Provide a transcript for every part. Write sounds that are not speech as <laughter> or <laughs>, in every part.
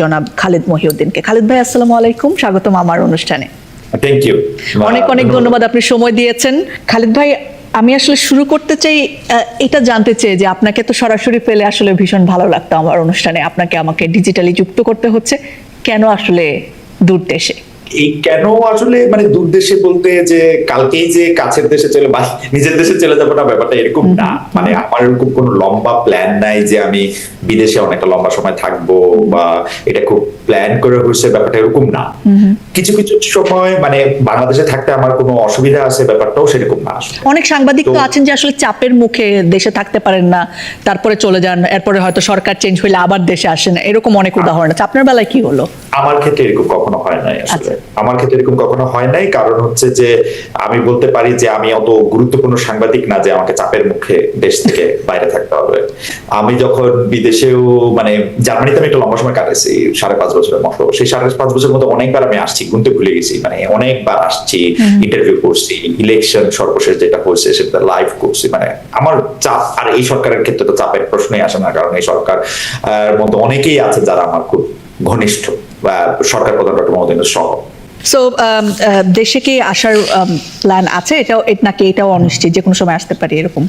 জনাব খালেদ মহিউদ্দিনকে। খালেদ ভাই আসসালামু আলাইকুম। স্বাগতম আমার অনুষ্ঠানে। থ্যাংক ইউ অনেক অনেক ধন্যবাদ। আপনি সময় দিয়েছেন। খালেদ ভাই আমি আসলে শুরু করতে চাই এটা জানতে চাই যে আপনাকে তো সরাসরি পেলে আসলে ভীষণ ভালো লাগতো আমার অনুষ্ঠানে। আপনাকে আমাকে ডিজিটালি যুক্ত করতে হচ্ছে। কেন আসলে দূর দেশে? এই কেন আসলে মানে দূর দেশে বলতে যে কালকেই যে কাছের দেশে চলে বা নিজের দেশে চলে যাব না ব্যাপারটা এরকম না। মানে আমার এরকম কোনো লম্বা প্ল্যান নাই যে আমি বিদেশে অনেকটা লম্বা সময় থাকব বা এটা খুব প্ল্যান করে হয়েছে ব্যাপারটা এরকম না। কিছু কিছু সময় মানে বাংলাদেশে থাকতে আমার কোনো অসুবিধা আছে ব্যাপারটাও সেরকম না অনেক সাংবাদিক তো আছেন যে আসলে চাপের মুখে দেশে থাকতে পারেন না তারপরে চলে যান এরপরে হয়তো সরকার চেঞ্জ হইলে আবার দেশে আসেন এরকম অনেক উদাহরণ আছে। আপনার বেলায় কি হলো? আমার ক্ষেত্রে এরকম কখনো হয় নাই আসলে। আচ্ছা। আমার ক্ষেত্রে এরকম কখনো হয় নাই। কারণ হচ্ছে যে আমি বলতে পারি যে আমি অত গুরুত্বপূর্ণ সাংবাদিক না যে আমাকে চাপের মুখে দেশ থেকে বাইরে থাকতে হবে। আমি যখন বিদেশেও মানে জার্মানিতে আমি একটা লম্বা সময় কাটাইছি সাড়ে পাঁচ বছরের মতো। সেই সাড়ে পাঁচ বছরের মতো অনেকবার আমি আসছি গুনতে ভুলে গেছি। মানে অনেকবার আসছি ইন্টারভিউ করছি ইলেকশন সর্বশেষ যেটা হয়েছে সেটা লাইভ করছি। মানে আমার চাপ আর এই সরকারের ক্ষেত্রে তো চাপের প্রশ্নই আসে না। কারণ এই সরকার মতো অনেকেই আছে যারা আমার খুব ঘনিষ্ঠ। সরকার প্রধান ডক্টর মোহাম্মদ ইউনূস সহ। সো দেশে কি আসার প্ল্যান আছে? এটাও নাকি এটাও অনিশ্চিত? যে কোনো সময় আসতে পারি এরকম?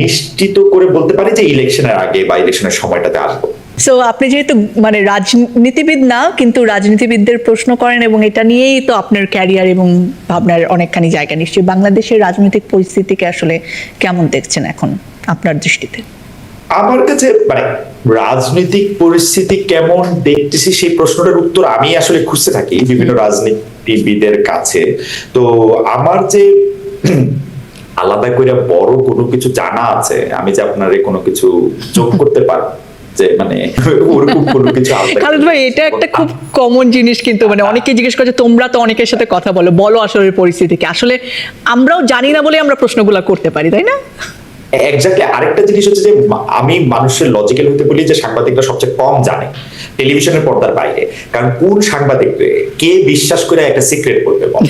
নিশ্চিত করে বলতে পারি যে ইলেকশনের আগে বা ইলেকশনের সময়টাতে আসব। সো আপনি যেহেতু মানে রাজনীতিবিদ না কিন্তু রাজনীতিবিদদের প্রশ্ন করেন এবং এটা নিয়েই তো আপনার ক্যারিয়ার এবং ভাবনার অনেকখানি জায়গা। নিশ্চয়ই বাংলাদেশের রাজনৈতিক পরিস্থিতিকে আসলে কেমন দেখছেন এখন আপনার দৃষ্টিতে? আমার কাছে মানে রাজনৈতিক পরিস্থিতি কেমন দেখতেছি সেই প্রশ্নটার উত্তর আমি আসলে খুঁজতে থাকি বিভিন্ন রাজনীতিবিদের কাছে। তো আমার যে আলাদা করে বড় কোনো কিছু জানা আছে আমি যে আপনার কোনো কিছু যোগ করতে পারব যে মানে ওরকম কোনো কিছু <laughs> খালেদ ভাই এটা একটা খুব কমন জিনিস কিন্তু মানে অনেকে জিজ্ঞেস করছে তোমরা তো অনেকের সাথে কথা বলো বলো আসলে পরিস্থিতি কি আসলে আমরাও জানি না বলে আমরা প্রশ্নগুলো করতে পারি তাই না? এক্স্যাক্টলি আরেকটা জিনিস হচ্ছে যে আমি মানুষের লজিক্যাল হতে বলি যে সাংবাদিকরা সবচেয়ে কম জানে টেলিভিশনের পর্দার বাইরে। কারণ কোন সাংবাদিক কে বিশ্বাস করে একটা সিক্রেট বলতে বলে?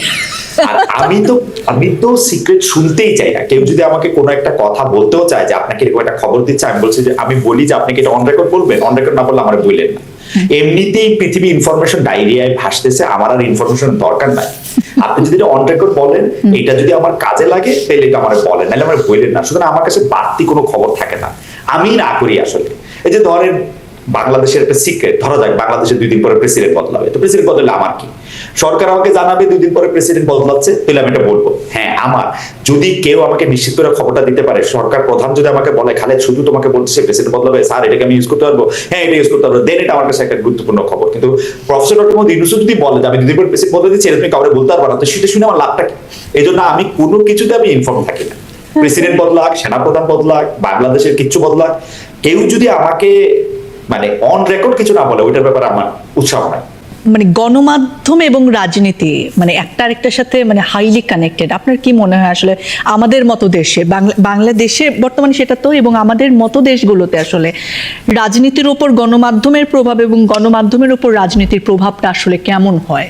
আর আমি তো আমি তো সিক্রেট শুনতেই চাই না। কেউ যদি আমাকে কোনো একটা কথা বলতেও চায় যে আপনাকে এরকম একটা খবর দিচ্ছে আমি বলছি যে আমি বলি যে আপনি কি এটা অন রেকর্ড বলবেন? অন রেকর্ড না বললে আমার বললেন না। এমনিতেই পৃথিবী ইনফরমেশন ডায়রিয়ায় ভাসতেছে আমার আর ইনফরমেশন দরকার নাই। আপনি যদি এটা অন রেকর্ড বলেন এটা যদি আমার কাজে লাগে তাহলে এটা আমার বলেন নাহলে আমার বললেন না। সুতরাং আমার কাছে বাড়তি কোনো খবর থাকে না। আমি না করি আসলে। এই যে ধরেন বাংলাদেশের একটা সিক্রেট ধরা যাক বাংলাদেশের দুই দিন পরে প্রেসিডেন্ট বদলাবে। তো প্রেসিডেন্ট বদলালে আমার কি? সরকার আমাকে জানাবে দুই দিন পরে প্রেসিডেন্ট বদলাচ্ছে তাহলে আমি এটা বলব। হ্যাঁ আমার। যদি কেউ আমাকে নিশ্চিত করে খবরটা দিতে পারে সরকার প্রধান যদি আমাকে বলে খালেদ শুধু তোমাকে বলছে প্রেসিডেন্ট বদলাবে স্যার এটাকে আমি ইউজ করতে পারব? হ্যাঁ এটা ইউজ করতে পারব। দেন এটা আমার কাছে একটা গুরুত্বপূর্ণ খবর। কিন্তু প্রফেসর ডক্টর মোহাম্মদ ইউনুস যদি বলে যে আমি দুদিন পরে প্রেসিডেন্ট বদলে দিচ্ছি এটা তুমি কাউকে বলতে পারব না তো সেটা শুনে আমার লাভটা কি? এই জন্য আমি কোনো কিছুতে আমি ইনফর্ম থাকি না। প্রেসিডেন্ট বদলাক সেনাপ্রধান বদলাক বাংলাদেশের কিচ্ছু বদলাক। কেউ যদি আমাকে মানে অন রেকর্ড কিছু না বলে ওইটার ব্যাপারে আমার উৎসাহ নাই মানে গণমাধ্যম এবং রাজনীতি মানে একটা আরেকটার সাথে মানে হাইলি কানেক্টেড আপনার কি মনে হয় আসলে আমাদের মতো দেশে বাংলাদেশে বর্তমানে সেটা তো এবং আমাদের মতো দেশগুলোতে আসলে রাজনীতির উপর গণমাধ্যমের প্রভাব এবং গণমাধ্যমের উপর রাজনীতির প্রভাবটা আসলে কেমন হয়?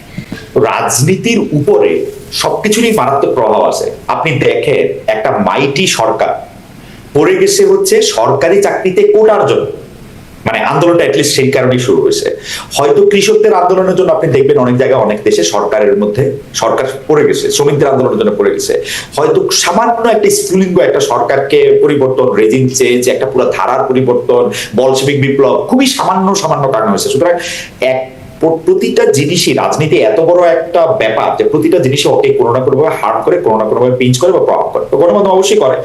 রাজনীতির উপরে সবকিছুরই মারাত্মক প্রভাব আছে। আপনি দেখেন একটা মাইটি সরকার পড়ে গেছে হচ্ছে সরকারি চাকরিতে কোটার জন্য মানে আন্দোলনটা অ্যাটলিস্ট সেই কারণেই শুরু হয়েছে। হয়তো কৃষকদের আন্দোলনের জন্য আপনি দেখবেন অনেক জায়গায় অনেক দেশে সরকারের মধ্যে সরকার পড়ে গেছে, শ্রমিকদের আন্দোলনের জন্য পড়ে গেছে। হয়তো সামান্য একটা স্ফুলিঙ্গ একটা সরকারকে পরিবর্তন রেজিং চেঞ্জ, একটা পুরো ধারার পরিবর্তন বলসেবিক বিপ্লব খুবই সামান্য সামান্য কারণ হয়েছে। সুতরাং এক প্রতিটা জিনিসই রাজনীতি এত বড় একটা ব্যাপার যে প্রতিটা জিনিসই ওকে কোনো না কোনো ভাবে হার্ম করে কোনো না কোনো ভাবে পিঞ্চ করে বা প্রভাব করে। তো গণমাধ্যম অবশ্যই করে।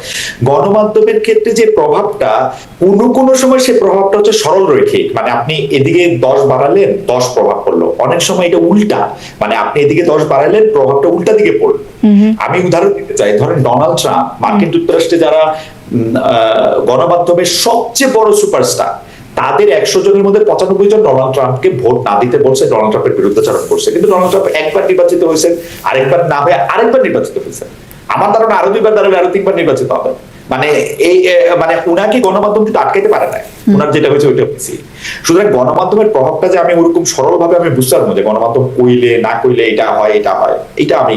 গণমাধ্যমের ক্ষেত্রে যে প্রভাবটা কোনো কোনো সময় সে প্রভাবটা হচ্ছে সরল রৈখিক। মানে আপনি এদিকে দশ বাড়ালেন দশ প্রভাব পড়ল। অনেক সময় এটা উল্টা। মানে আপনি এদিকে দশ বাড়ালেন প্রভাবটা উল্টা দিকে পড়ল। আমি উদাহরণ দিতে চাই। ধরেন ডোনাল্ড ট্রাম্প মার্কিন যুক্তরাষ্ট্রে যারা আহ, গণমাধ্যমের সবচেয়ে বড় সুপারস্টার তাদের একশো জনের মধ্যে পঁচানব্বই জন ডোনাল্ড ট্রাম্পকে ভোট না দিতে বলছে ডোনাল্ড ট্রাম্পের বিরুদ্ধাচরণ করছে। কিন্তু ডোনাল্ড ট্রাম্প একবার নির্বাচিত হয়েছেন আরেকবার না হয়ে আরেকবার নির্বাচিত হয়েছে আমার ধারণা আরও দুইবার দাঁড়াবে আরও তিনবার নির্বাচিত হবে। মানে এই মানে উনাকে গণমাধ্যম কিন্তু আটকাইতে পারে না উনার যেটা হয়েছে ওইটা হয়েছে। সুতরাং গণমাধ্যমের প্রভাবটা যে আমি ওরকম সরল ভাবে আমি বুঝতে পারব যে গণমাধ্যম কইলে না কইলে এটা হয় এটা হয় এটা আমি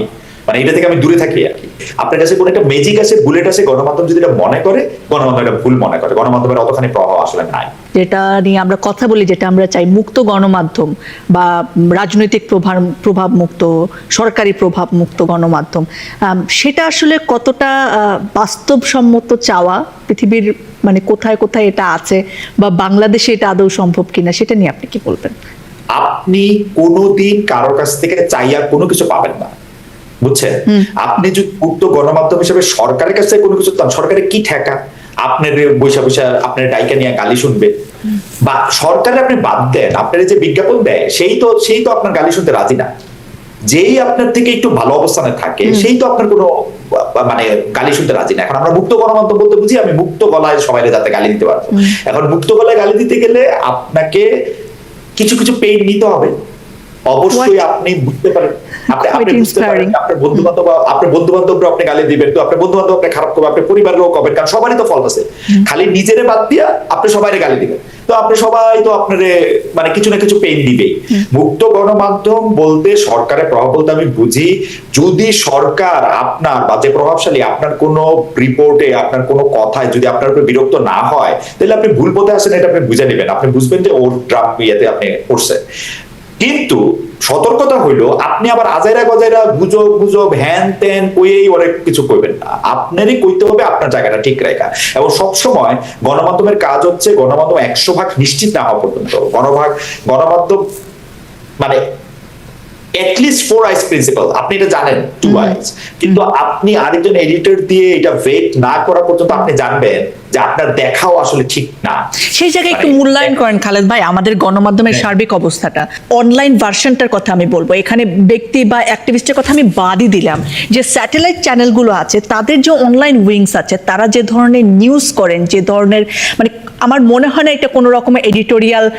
মানে এটা থেকে আমি দূরে থাকি আর কি। আপনার কাছে কোনো একটা ম্যাজিক আছে বুলেট আছে গণমাধ্যম যদি এটা মনে করে গণমাধ্যম এটা ভুল মনে করে। গণমাধ্যমের অতখানি প্রভাব আসলে নাই। যেটা নিয়ে আমরা কথা বলি যেটা আমরা চাই মুক্ত গণমাধ্যম বা রাজনৈতিক প্রভাব প্রভাব মুক্ত সরকারি প্রভাব মুক্ত গণমাধ্যম। সেটা আসলে কতটা বাস্তবসম্মত চাওয়া? পৃথিবীর মানে কোথায় কোথায় এটা আছে বা বাংলাদেশে এটা আদৌ সম্ভব কিনা সেটা নিয়ে আপনি কি বলবেন? আপনি কোনোদিন কারোর কাছ থেকে চাইয়া কোনো কিছু পাবেন না। বুঝছেন? আপনি যদি মুক্ত গণমাধ্যম হিসেবে সরকারের কাছে কোনো কিছু সরকারের কি ঠেকা? আপনার বৈশা বৈশা আপনার ডাইকা নিয়ে গালি শুনবে। বা সরকারে আপনি বাদ দেন আপনার যে বিজ্ঞাপন দেয় সেই তো সেই তো আপনার গালি শুনতে রাজি না। যেই আপনার থেকে একটু ভালো অবস্থানে থাকে সেই তো আপনার কোনো মানে গালি শুনতে রাজি না। এখন আমরা মুক্ত গণমাধ্যম বলতে বুঝি আমি মুক্ত গলায় সবাই যাতে গালি দিতে পারব। এখন মুক্ত গলায় গালি দিতে গেলে আপনাকে কিছু কিছু পেইন নিতে হবে। অবশ্যই আপনি বুঝতে পারেন আপনি আপনি বুঝতে পারেন আপনার বন্ধু বান্ধব আপনার বন্ধু বান্ধবরা আপনি গালি দিবেন তো আপনার বন্ধু বান্ধব আপনি খারাপ করবে আপনার পরিবারেরও করবেন কারণ সবারই তো ফল আছে। খালি নিজেরে বাদ দিয়া আপনি সবাই গালি দিবেন। তো আপনি সবাই তো আপনার মানে কিছু না কিছু পেইন দিবেই। মুক্ত গণমাধ্যম বলতে সরকারের প্রভাব বলতে আমি বুঝি যদি সরকার আপনার বা যে প্রভাবশালী আপনার কোনো রিপোর্টে আপনার কোনো কথায় যদি আপনার উপর বিরক্ত না হয় তাহলে আপনি ভুল পথে আসেন এটা আপনি বুঝে নেবেন। আপনি বুঝবেন যে ওর ড্রাফট ইয়েতে আপনি পড়ছে কিন্তু সতর্কতা হইল আপনি আবার আজাইরা গজাইরা গুজব গুজব হ্যান ত্যান কইয়েই অনেক কিছু করবেন না। আপনারই কইতে হবে আপনার জায়গাটা ঠিক রাখা এবং সবসময় গণমাধ্যমের কাজ হচ্ছে গণমাধ্যম একশো ভাগ নিশ্চিত না হওয়া পর্যন্ত। গণভাগ গণমাধ্যম মানে অ্যাটলিস্ট ফোর আইস প্রিন্সিপাল আপনি এটা জানেন টু আইস কিন্তু আপনি আরেকজন এডিটর দিয়ে এটা ওয়েট না করা পর্যন্ত আপনি জানবেন যে আপনার দেখাও আসলে ঠিক না। সেই জায়গায় একটু মানে- মূল্যায়ন করেন খালেদ ভাই আমাদের গণমাধ্যমের হ্যাঁ। সার্বিক অবস্থাটা। অনলাইন ভার্সনটার কথা আমি বলব। এখানে ব্যক্তি বা অ্যাক্টিভিস্টের কথা আমি বাদই দিলাম। যে স্যাটেলাইট চ্যানেলগুলো আছে তাদের যে অনলাইন উইংস আছে তারা যে ধরনের নিউজ করেন যে ধরনের মানে আমার মনে হয় না এটা কোনো রকমের এডিটোরিয়াল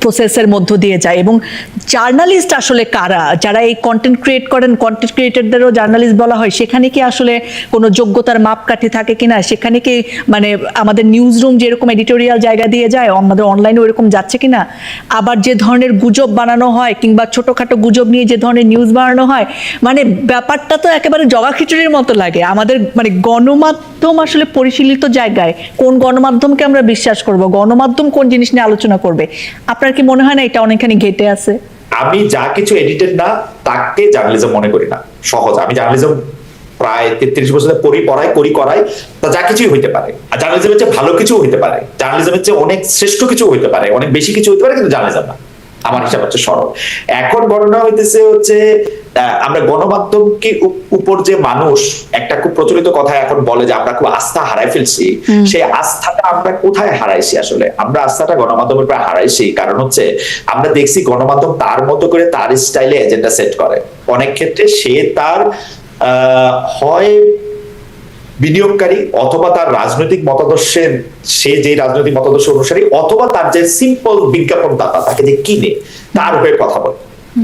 প্রসেসের মধ্য দিয়ে যায়। এবং জার্নালিস্ট আসলে কারা? যারা এই কন্টেন্ট ক্রিয়েট করেন কন্টেন্ট ক্রিয়েটারদেরও জার্নালিস্ট বলা হয় সেখানে কি আসলে কোনো যোগ্যতার মাপকাঠি থাকে কিনা? সেখানে কি মানে আমাদের নিউজ রুম যেরকম এডিটোরিয়াল জায়গা দিয়ে যায়, আমাদের অনলাইনে ওরকম যাচ্ছে কিনা? আবার যে ধরনের গুজব বানানো হয় কিংবা ছোটখাটো গুজব নিয়ে যে ধরনের নিউজ বানানো হয় মানে ব্যাপারটা তো একেবারে জগা খিচুড়ির মতো লাগে। আমাদের মানে গণমাধ্যম আসলে পরিশীলিত জায়গায় কোন গণমাধ্যমকে আমরা বিশ্বাস করব, গণমাধ্যম কোন জিনিস নিয়ে আলোচনা করবে? আপনার কি মনে হয় না এটা অনেকখানি ঘেটে আছে? আমি যা কিছু এডিটেড না, তাকে জার্নালিজম মনে করি না। সহজ, আমি জার্নালিজম প্রায় তেত্রিশ বছর ধরে পড়ি পড়াই করি করাই তা যা কিছুই হইতে পারে। আর জার্নালিজমের চেয়ে ভালো কিছু হইতে পারে। জার্নালিজমের চেয়ে অনেক শ্রেষ্ঠ কিছু হইতে পারে। অনেক বেশি কিছু হইতে পারে কিন্তু জার্নালিজম না। আমার হিসাব হচ্ছে সরল। এখন বর্ণনা হইতেছে হচ্ছে আমরা গণমাধ্যমকে উপ- উপর যে মানুষ একটা খুব প্রচলিত কথা এখন বলে যে আমরা খুব আস্থা হারাই ফেলছি। সেই আস্থাটা আমরা কোথায় হারাইছি আসলে? আমরা আস্থাটা গণমাধ্যমের প্রায় হারাইছি। কারণ হচ্ছে আমরা দেখছি গণমাধ্যম তার মতো করে তার স্টাইলে এজেন্ডা সেট করে। অনেক ক্ষেত্রে সে তার হয় বিনিয়োগকারী অথবা তার রাজনৈতিক মতাদর্শের সে যে রাজনৈতিক মতাদর্শ অনুসারী অথবা তার যে সিম্পল বিজ্ঞাপনদাতা তাকে যে কিনে তার হয়ে কথা বলে।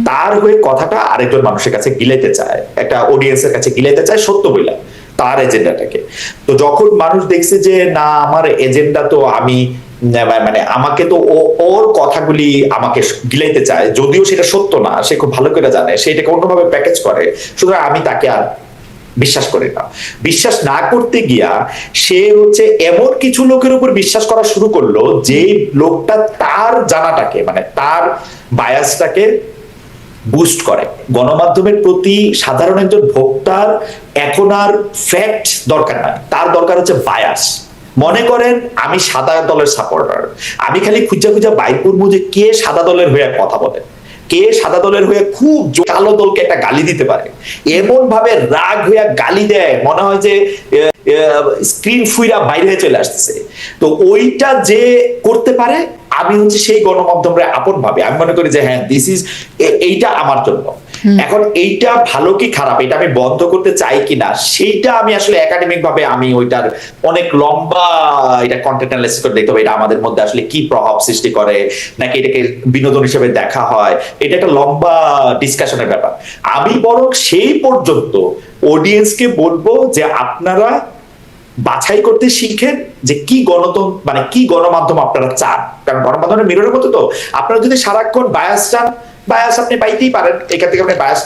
তার হয়ে কথাটা আরেকজন মানুষের কাছে গিলাইতে চায় একটা অডিয়েন্সের কাছে গিলাইতে চায় সত্য বইলা তার এজেন্ডাটাকে তো যখন মানুষ দেখছে যে না আমার এজেন্ডা তো আমি মানে আমাকে তো ওর কথাগুলি আমাকে গিলাইতে চায়, যদিও সেটা সত্য না, সে খুব ভালো করে জানে সেটাকে অন্যভাবে প্যাকেজ করে, সুতরাং আমি তাকে আর বিশ্বাস করে না। বিশ্বাস না করতে গিয়া সে হচ্ছে এমন কিছু লোকের উপর বিশ্বাস করা শুরু করল যে লোকটা তার জানাটাকে মানে তার বায়াসটাকে বুস্ট করে। গণমাধ্যমের প্রতি সাধারণ একজন ভোক্তার এখন আর ফ্যাক্ট দরকার নাই, তার দরকার হচ্ছে বায়াস মনে করেন আমি সাদা দলের সাপোর্টার আমি খালি খুঁজা খুঁজা বাইর করব যে কে সাদা দলের হয়ে কথা বলে। কে সাদা দলের হয়ে খুব কালো দলকে একটা গালি দিতে পারে। এমন ভাবে রাগ হইয়া গালি দেয়, মনে হয় যে স্ক্রিন ফুইরা বাইরে চলে আসতেছে। তো ওইটা যে করতে পারে, আমি হচ্ছে সেই গণমাধ্যমে আপন ভাবে। আমি মনে করি যে হ্যাঁ দিস ইজ এইটা আমার জন্য। এখন এইটা ভালো কি খারাপ? এটা আমি বন্ধ করতে চাই কিনা? সেইটা আমি আসলে একাডেমিক ভাবে আমি ওইটার অনেক লম্বা এটা কন্টেন্ট অ্যানালাইসিস করে দেখতে হবে। এটা আমাদের মধ্যে আসলে কি প্রভাব সৃষ্টি করে? নাকি এটাকে বিনোদন হিসেবে দেখা হয়? এটা একটা লম্বা ডিসকাশনের ব্যাপার। আমি বরং সেই পর্যন্ত অডিয়েন্সকে বলব যে আপনারা বাছাই করতে শিখেন যে কি গণতন্ত্র মানে কি গণমাধ্যম আপনারা চান। কারণ গণমাধ্যমের মিররের মতো তো। আপনারা যদি সারাক্ষণ বায়াস চান বায়াস আপনি পাইতেই পারেন এখান থেকে আপনি বায়াস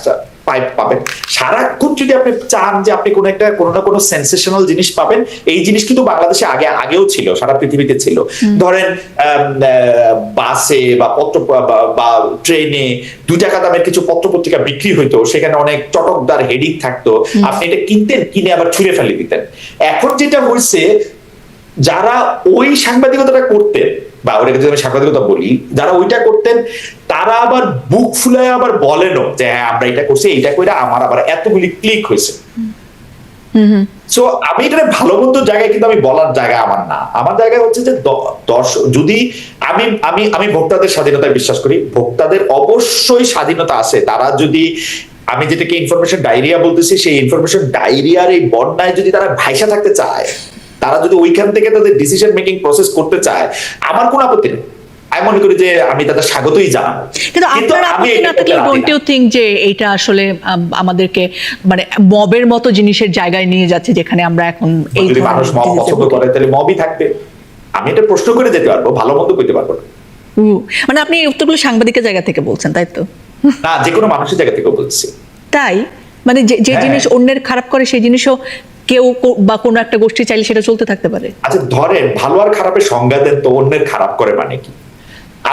পাই- পাবেন। সারাক্ষণ যদি আপনি চান যে আপনি কোনো একটা কোনো না কোনো সেন্সেশনাল জিনিস পাবেন এই জিনিস কিন্তু বাংলাদেশে আগে আগেও ছিল সারা পৃথিবীতে ছিল। ধরেন বাসে বা পত্র বা- বা ট্রেনে দু টাকা দামের কিছু পত্র পত্রিকা বিক্রি হইতো সেখানে অনেক চটকদার হেডিং থাকতো। আপনি এটা কিনতেন কিনে আবার ছুঁড়ে ফেলে দিতেন। এখন যেটা হয়েছে যারা ওই সাংবাদিকতাটা করতেন বা ওটাকে যদি আমি সাংবাদিকতা বলি যারা ওইটা করতেন তারা আবার বুক ফুলায় আবার বলেনও যে হ্যাঁ আমরা এটা করছি এইটা করে আমার আবার এতগুলি ক্লিক হয়েছে। সো আমি এটা ভালো মন্দ জায়গায় কিন্তু আমি বলার জায়গা আমার না। আমার জায়গা হচ্ছে যে দ- দশ যদি আমি আমি আমি ভোক্তাদের স্বাধীনতায় বিশ্বাস করি ভোক্তাদের অবশ্যই স্বাধীনতা আছে। তারা যদি আমি যেটাকে ইনফরমেশন ডায়রিয়া বলতেছি সেই ইনফরমেশন ডায়রিয়ার এই বন্যায় যদি তারা ভাইসা থাকতে চায় তারা যদি ওইখান থেকে তাদের ডিসিশন মেকিং প্রসেস করতে চায় আমার কোনো আপত্তি নেই। আমি মনে করি যে আমি তাদের স্বাগতই জানাব। কিন্তু আপনার আপত্তি না থাকলে ডোন্ট ইউ থিঙ্ক যে এইটা আসলে আমাদেরকে মানে মবের মতো জিনিসের জায়গায় নিয়ে যাচ্ছে যেখানে আমরা এখন এই যদি মানুষ মব পছন্দ করে তাহলে মবই থাকবে। আমি এটা প্রশ্ন করে যেতে পারব ভালো মন্দ করতে পারব না। মানে আপনি এই উত্তরগুলো সাংবাদিকের জায়গা থেকে বলছেন তাই তো? না যে কোনো মানুষের জায়গা থেকে বলছি। তাই? মানে যে যে হ্যাঁ। জিনিস অন্যের খারাপ করে সেই জিনিসও কেউ বা কোনো একটা গোষ্ঠী চাইলে সেটা চলতে থাকতে পারে। আচ্ছা ধরেন ভালো আর খারাপের সংজ্ঞা দেন তো অন্যের খারাপ করে মানে কি?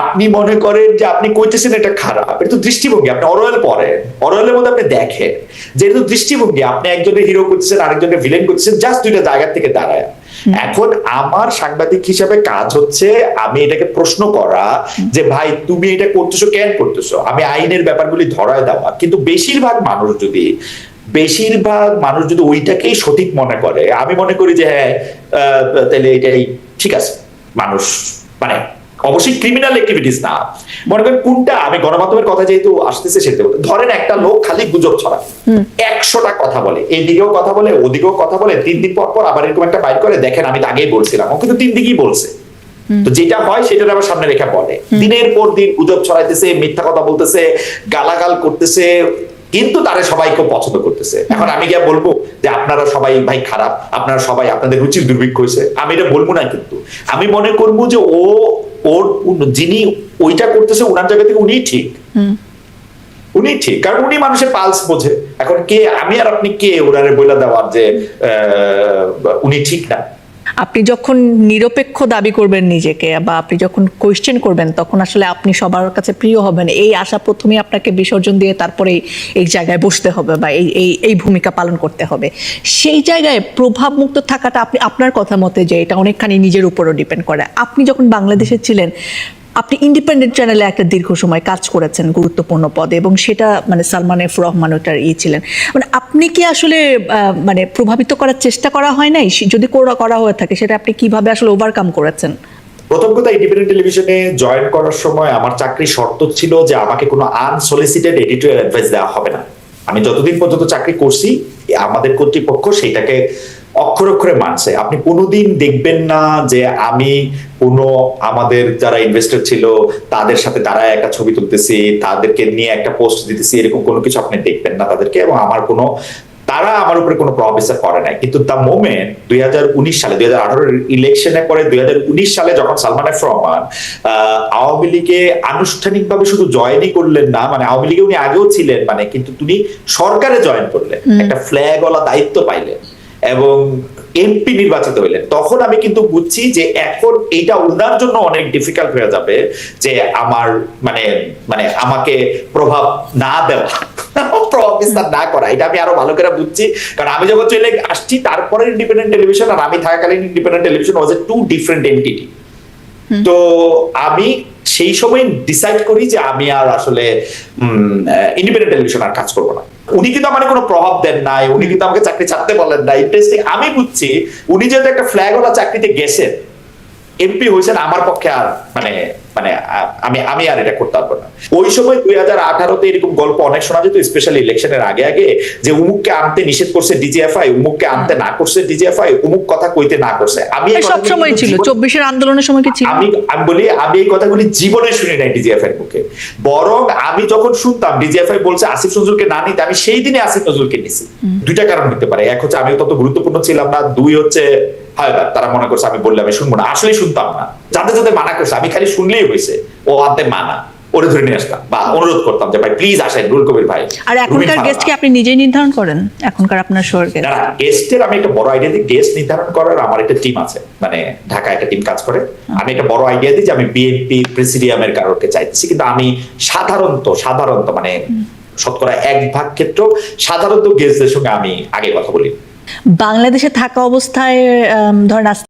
আপনি মনে করেন যে আপনি কইতেছেন এটা খারাপ এটা তো দৃষ্টিভঙ্গি আপনি অরয়েল পড়েন অরয়েলের মধ্যে আপনি দেখেন যে এটা তো দৃষ্টিভঙ্গি আপনি একজনের হিরো করতেছেন আরেকজনের ভিলেন করতেছেন জাস্ট দুইটা জায়গা থেকে দাঁড়ায়। এখন আমার সাংবাদিক হিসাবে কাজ হচ্ছে আমি এটাকে প্রশ্ন করা যে ভাই তুমি এটা করতেছো কেন করতেছো? আমি আইনের ব্যাপারগুলি ধরায় দেওয়া কিন্তু বেশিরভাগ মানুষ যদি বেশিরভাগ মানুষ যদি ওইটাকেই সঠিক মনে করে আমি মনে করি যে হ্যাঁ তাহলে এটাই ঠিক আছে মানুষ মানে অবশ্যই ক্রিমিনাল অ্যাক্টিভিটিস না। মনে করেন কোনটা আমি গণমাধ্যমের কথা যেহেতু আসতেছে সেটা বলতে- ধরেন একটা লোক খালি গুজব ছড়ায়। একশোটা কথা বলে এদিকেও কথা বলে ওদিকেও কথা বলে তিন দিন পর পর আবার এরকম একটা বাইর করে দেখেন আমি আগেই বলছিলাম ও কিন্তু তিন দিকেই বলছে। তো যেটা হয় সেটা আবার সামনে রেখে বলে। দিনের পর দিন গুজব ছড়াইতেছে মিথ্যা কথা বলতেছে গালাগাল করতেছে কিন্তু তারা সবাই খুব পছন্দ করতেছে। এখন আমি গিয়ে বলব যে আপনারা সবাই ভাই খারাপ আপনারা সবাই আপনাদের রুচির দুর্ভিক্ষ হয়েছে। আমি এটা বলব না কিন্তু। আমি মনে করব যে ও ওর যিনি ওইটা করতেছে ওনার জায়গা থেকে উনি ঠিক। উনি ঠিক কারণ উনি মানুষের পালস বোঝে। এখন কে আমি আর আপনি কে ওনারে বইলা দেওয়ার যে আহ, উনি ঠিক না। আপনি যখন নিরপেক্ষ দাবি করবেন নিজেকে বা আপনি যখন কোয়েশ্চেন করবেন, তখন আসলে আপনি সবার কাছে প্রিয় হবেন। এই আশা প্রথমেই আপনাকে বিসর্জন দিয়ে তারপরে এই জায়গায় বসতে হবে বা এই এই এই ভূমিকা পালন করতে হবে। সেই জায়গায় প্রভাব মুক্ত থাকাটা আপনি, আপনার কথা মতে যে এটা অনেকখানি নিজের উপরও ডিপেন্ড করে। আপনি যখন বাংলাদেশে ছিলেন আপনি ইন্ডিপেন্ডেন্ট চ্যানেলে একটা দীর্ঘ সময় কাজ করেছেন গুরুত্বপূর্ণ পদে এবং সেটা মানে সালমান এফ রহমান ওটার ই ছিলেন। মানে আপনি কি আসলে মানে প্রভাবিত করার চেষ্টা করা হয় নাই? যদি করা করা হয়ে থাকে, সেটা আপনি কীভাবে আসলে ওভারকাম করেছেন? প্রথম কথা ইন্ডিপেন্ডেন্ট টেলিভিশনে জয়েন করার সময় আমার চাকরির শর্ত ছিল যে আমাকে কোনো আনসলিসিটেড এডিটোরিয়াল অ্যাডভাইস দেওয়া হবে না। আমি যতদিন পর্যন্ত চাকরি করছি, আমাদের কর্তৃপক্ষ সেইটাকে অক্ষর অক্ষরে মানছে। আপনি কোনোদিন দেখবেন না যে আমি কোনো আমাদের যারা ইনভেস্টর ছিল তাদের সাথে তারা একটা ছবি তুলতেছি তাদেরকে নিয়ে একটা পোস্ট দিতেছি এরকম কোনো কিছু আপনি দেখবেন না তাদেরকে এবং আমার কোনো তারা আমার উপরে কোনো প্রভাবিত করে নাই। কিন্তু দ্য মোমেন্ট দুই সালে দুই হাজার ইলেকশনের পরে দুই হাজার উনিশ সালে যখন সালমান এফ রহমান আহ, আওয়ামী লীগে আনুষ্ঠানিকভাবে শুধু জয়েনই করলেন না মানে আওয়ামী লীগে উনি আগেও ছিলেন মানে কিন্তু তিনি সরকারে জয়েন করলেন। একটা ফ্ল্যাগওয়ালা দায়িত্ব পাইলেন। এবং এমপি নির্বাচিত হইলেন তখন আমি কিন্তু বুঝছি যে এখন এইটা উনার জন্য অনেক ডিফিকাল্ট হয়ে যাবে যে আমার মানে মানে আমাকে প্রভাব না দেওয়া <laughs> প্রভাব বিস্তার না করা। এটা আমি আরও ভালো করে বুঝছি। কারণ আমি যখন চলে আসছি তারপরে ইন্ডিপেন্ডেন্ট টেলিভিশন আর আমি থাকাকালীন Independent television was a two different entity তো আমি সেই সময় ডিসাইড করি যে আমি আর আসলে ইন্ডিপেন্ডেন্ট টেলিভিশন আর কাজ করব না। উনি কিন্তু আমার কোনো প্রভাব দেন নাই, উনি কিন্তু আমাকে চাকরি ছাড়তে বলেন না ইন্টারেস্টিং আমি বুঝছি উনি যেহেতু একটা ফ্ল্যাগওয়ালা চাকরিতে গেছেন এমপি হয়েছেন আমার পক্ষে আর মানে মানে আমি আমি আর এটা করতে পারব না। ওই সময় দুই হাজার আঠারোতে এরকম গল্প অনেক শোনা যেত স্পেশালি ইলেকশনের আগে আগে যে উমুককে আনতে নিষেধ করছে ডিজিএফআই উমুককে আনতে না করছে ডিজিএফআই উমুক কথা কইতে না করছে। আমি সব সময় ছিল চব্বিশের আন্দোলনের সময় কি ছিল? আমি আমি বলি আমি এই কথাগুলি জীবনে শুনি নাই ডিজিএফ এর মুখে বরং আমি যখন শুনতাম ডিজিএফআই বলছে আসিফ নজরুলকে না নিতে আমি সেই দিনে আসিফ নজরুলকে নিছি। দুইটা কারণ হতে পারে। এক হচ্ছে আমি তত গুরুত্বপূর্ণ ছিলাম না। দুই হচ্ছে হয় তারা মনে করছে আমি বললে আমি শুনব না। আসলে শুনতাম না। যাদের যাদের মানা করছে আমি খালি শুনলেই হয়েছে। ও আদে মানা। ওরে ধরে নিয়ে আসতাম। বা অনুরোধ করতাম যে ভাই প্লিজ আসেন রুল কবির ভাই। আর এখনকার গেস্ট কি আপনি নিজেই নির্ধারণ করেন এখনকার আপনার শোর গেস্ট না গেস্টের আমি একটা বড় আইডিয়া দিই গেস্ট নির্ধারণ করার আমার একটা টিম আছে। মানে ঢাকা একটা টিম কাজ করে। আমি একটা বড় আইডিয়া দিই যে আমি বিএনপি প্রেসিডিয়ামের কারোকে চাইতেছি। কিন্তু আমি সাধারণত সাধারণত মানে শতকরা এক ভাগ ক্ষেত্র সাধারণত গেস্টদের সঙ্গে আমি আগে কথা বলি। বাংলাদেশে থাকা অবস্থায় ধরেন